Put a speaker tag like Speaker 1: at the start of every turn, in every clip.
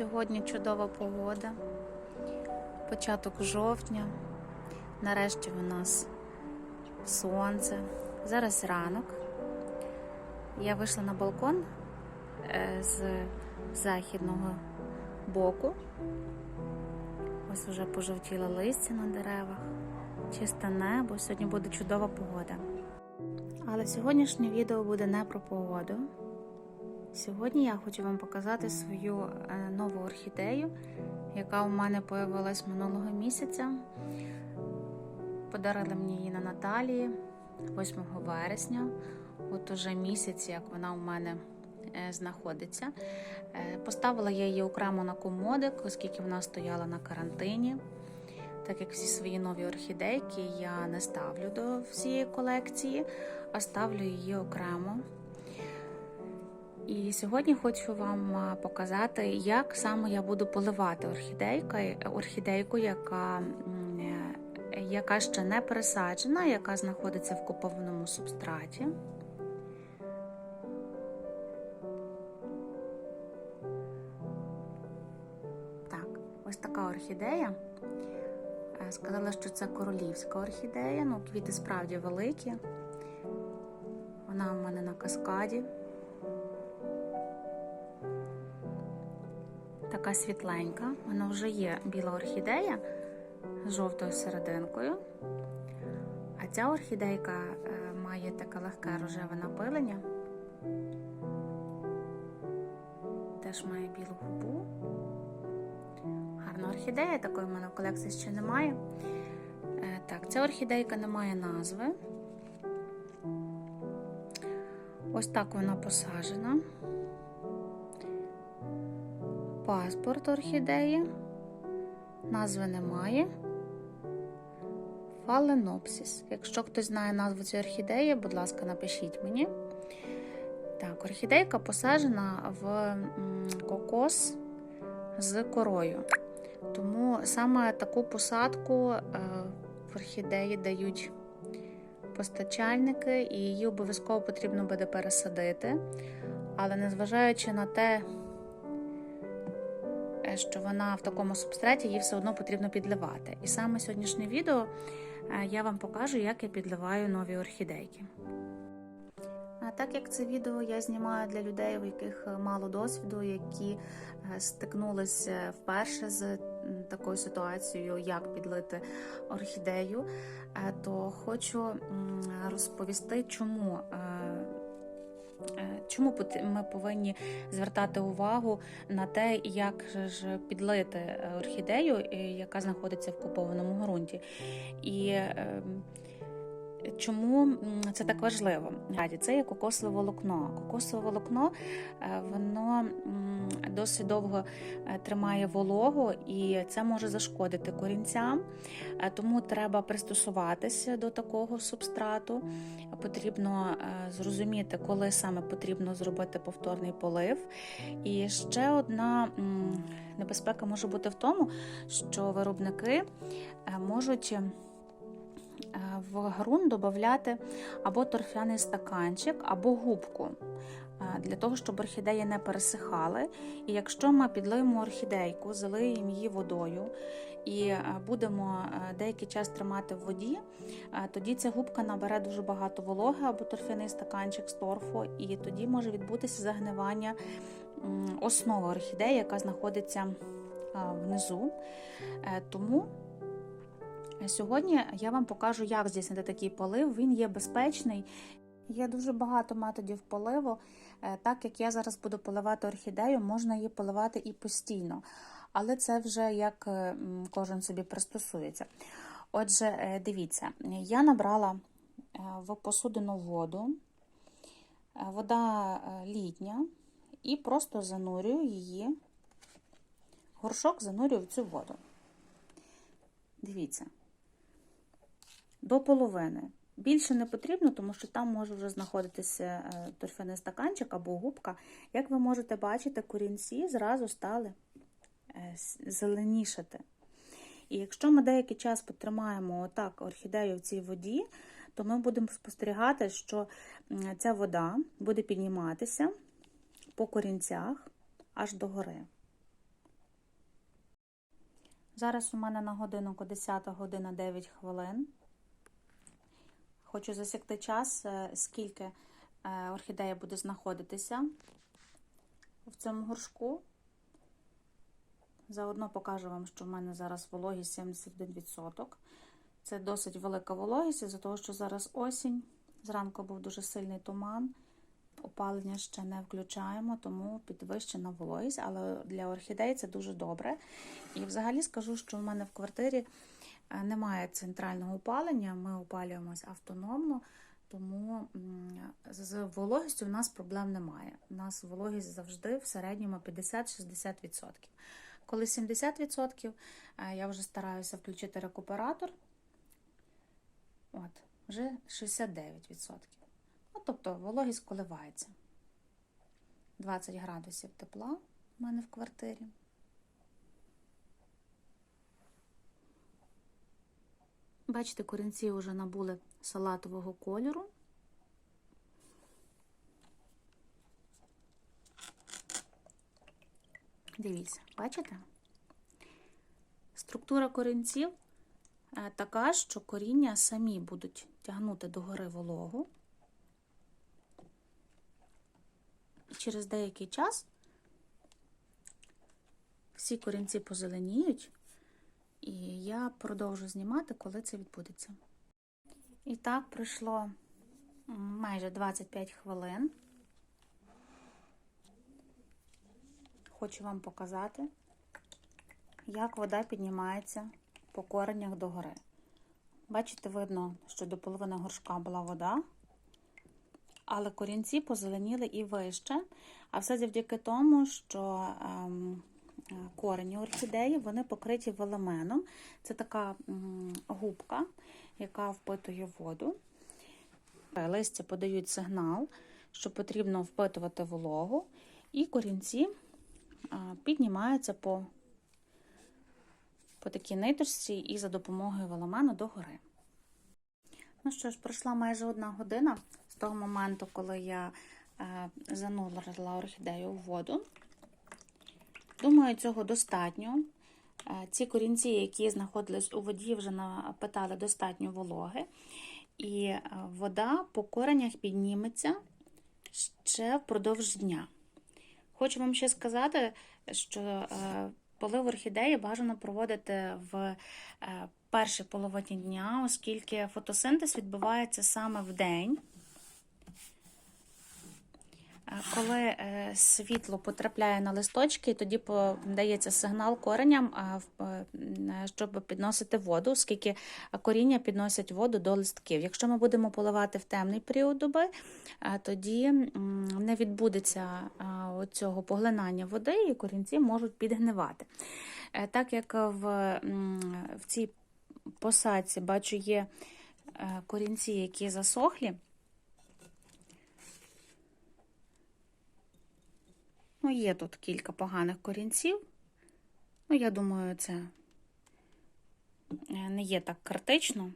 Speaker 1: Сьогодні чудова погода, початок жовтня. Нарешті у нас сонце. Зараз ранок. Я вийшла на балкон е, з західного боку. Ось вже пожовтіло листя на деревах, чисте небо. Сьогодні буде чудова погода. Але сьогоднішнє відео буде не про погоду. Сьогодні я хочу вам показати свою е, нову орхідею, яка у мене появилась минулого місяця. Подарили мені її на Наталії 8 вересня. От уже місяць, як вона у мене е, знаходиться. Е, Поставила я її окремо на комодик, оскільки вона стояла на карантині. Так як всі свої нові орхідейки я не ставлю до всієї колекції, а ставлю її окремо. І сьогодні хочу вам показати, як саме я буду поливати орхідейку, яка, е, яка ще не пересаджена, яка знаходиться в купованому субстраті. Так, ось така орхідея. Е, Сказала, що це королівська орхідея. Ну, квіти справді великі. Вона у мене на каскаді. Така світленька. Вона вже є біла орхідея з жовтою серединкою. А ця орхідейка е, має таке легке рожеве напилення. Теж має білу губу. Гарна орхідея, такої в мене в колекції ще немає. Е, Так, ця орхідейка не має назви. Ось так вона посаджена. Паспорт орхідеї. Назви немає. Фаленопсис. Якщо хтось знає назву цієї орхідеї, будь ласка, напишіть мені. Так, орхідейка посаджена в кокос з корою. Тому саме таку посадку е, в орхідеї дають постачальники, і її обов'язково потрібно буде пересадити. Але незважаючи на те, що вона в такому субстраті, її все одно потрібно підливати. І саме сьогоднішнє відео е, я вам покажу, як я підливаю нові орхідейки. А так як це відео я знімаю для людей, у яких е, мало досвіду, які е, стикнулися вперше з такою ситуацією, як підлити орхідею, е, то хочу розповісти, чому. Чому ми повинні звертати увагу на те, як ж підлити е, орхідею, е, яка знаходиться в купованому ґрунті? І е, Чому це так важливо? Це є кокосове волокно. Кокосове волокно е, воно досить довго е, тримає вологу, і це може зашкодити корінцям. Е, Тому треба пристосуватися до такого субстрату. Потрібно зрозуміти, коли саме потрібно зробити повторний полив. І ще одна небезпека може бути в тому, що виробники можуть. Е, в ґрунт додати або торфяний стаканчик, або губку. е, Для того, щоб орхідеї не пересихали. І якщо ми підлиємо орхідейку, залиємо її водою і е, будемо деякий час тримати в воді, тоді ця губка набере дуже багато вологи або торфяний стаканчик з торфу, і тоді може відбутися загнивання основи орхідеї, яка знаходиться внизу. Тому Сьогодні я вам покажу, як здійснити такий полив. Він є безпечний. Є дуже багато методів поливу. Е, Так як я зараз буду поливати орхідею, можна її поливати і постійно. Але це вже як е, кожен собі пристосується. Отже, е, дивіться, я набрала в посудину воду, вода літня, і просто занурюю її, горшок занурюю в цю воду. Дивіться до половини. Більше не потрібно, тому що там може вже знаходитися е, торфяний стаканчик або губка. Як ви можете бачити, корінці зразу стали е, зеленішати. І якщо ми деякий час потримаємо отак орхідею в цій воді, то ми будемо спостерігати, що ця вода буде підніматися по корінцях аж до гори. Зараз у мене на годиннику 10 година 9 хвилин. Хочу засікти час, е, скільки е, орхідея буде знаходитися в цьому горшку. Заодно покажу вам, що в мене зараз вологість 71%. Це досить велика вологість, із-за того, що зараз осінь. Зранку був дуже сильний туман. Опалення ще не включаємо, тому підвищена вологість, але для орхідей це дуже добре. І взагалі скажу, що в мене в квартирі немає центрального опалення, ми опалюємось автономно, тому з вологістю в нас проблем немає. У нас вологість завжди в середньому 50-60%. Коли 70%, е, я вже стараюся включити рекуператор. От, вже 69%. Ну, тобто вологість коливається. 20 градусів тепла в мене в квартирі. Бачите, корінці вже набули салатового кольору. Дивіться, бачите? Структура корінців е, така, що коріння самі будуть тягнути догори вологу. І через деякий час всі корінці позеленіють, і я продовжу знімати, коли це відбудеться. І так пройшло майже 25 хвилин. Хочу вам показати, як вода піднімається по коренях догори. Бачите, видно, що до половини горшка була вода, але корінці позеленіли і вище. А все завдяки тому, що ем, корені орхідеї вони покриті велеменом. Це така губка, яка впитує воду. Листя подають сигнал, що потрібно впитувати вологу, і корінці піднімаються по по такій ниточці і за допомогою веломену догори. Ну що ж, пройшла майже одна година з того моменту, коли я е, занурила орхідею в воду. Думаю, цього достатньо. Е, ці корінці, які знаходились у воді, вже напитали достатньо вологи, і е, вода по коренях підніметься ще впродовж дня. Хочу вам ще сказати, що е, полив орхідеї бажано проводити в першій половині дня, оскільки фотосинтез відбувається саме в день. Коли е, світло потрапляє на листочки, тоді подається сигнал коренням, е, щоб підносити воду, оскільки коріння підносять воду до листків. Якщо ми будемо поливати в темний період доби, тоді не відбудеться цього поглинання води, і корінці можуть підгнивати. Е, так як в, в цій посадці бачу є корінці, які засохлі. Ну, є тут кілька поганих корінців. Ну, я думаю, це е, не є так критично.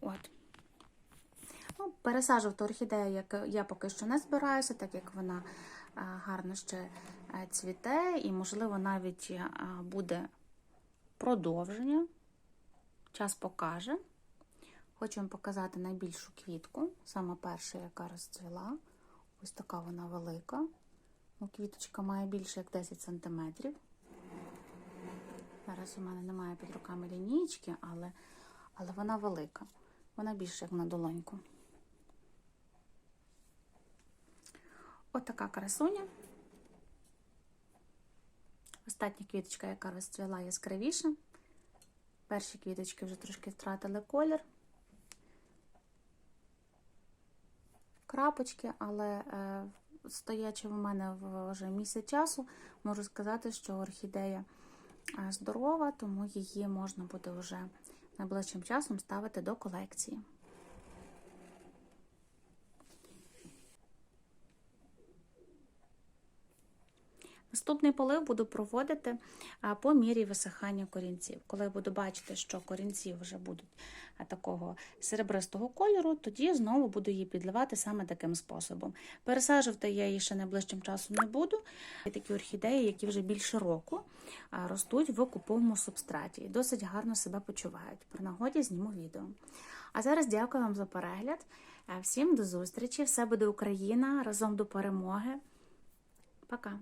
Speaker 1: От. Ну, Пересаджувати орхідею як я поки що не збираюся, так як вона е, гарно ще е, цвіте, і, можливо, навіть буде продовження. Час покаже. Хочу вам показати найбільшу квітку, саме перша, яка розцвіла. Ось така вона велика. Ну, Квіточка має більше як 10 см. Зараз у мене немає під руками лінійки, але але вона велика. Вона більше як на долоньку. Ось така красуня. Остання квіточка, яка розцвіла яскравіша. Перші квіточки вже трошки втратили колір. Крапочки, але е, стоячи в мене вже місяць часу, можу сказати, що орхідея е, здорова, тому її можна буде вже найближчим часом ставити до колекції. Наступний полив буду проводити по мірі висихання корінців. Коли я буду бачити, що корінці вже будуть такого серебристого кольору, тоді знову буду її підливати саме таким способом. Пересаджувати я її ще найближчим часом не буду. Є такі орхідеї, які вже більше року ростуть в куповому субстраті і досить гарно себе почувають. При нагоді зніму відео. А зараз дякую вам за перегляд. Е, Всім до зустрічі! Все буде Україна! Разом до перемоги! Пока!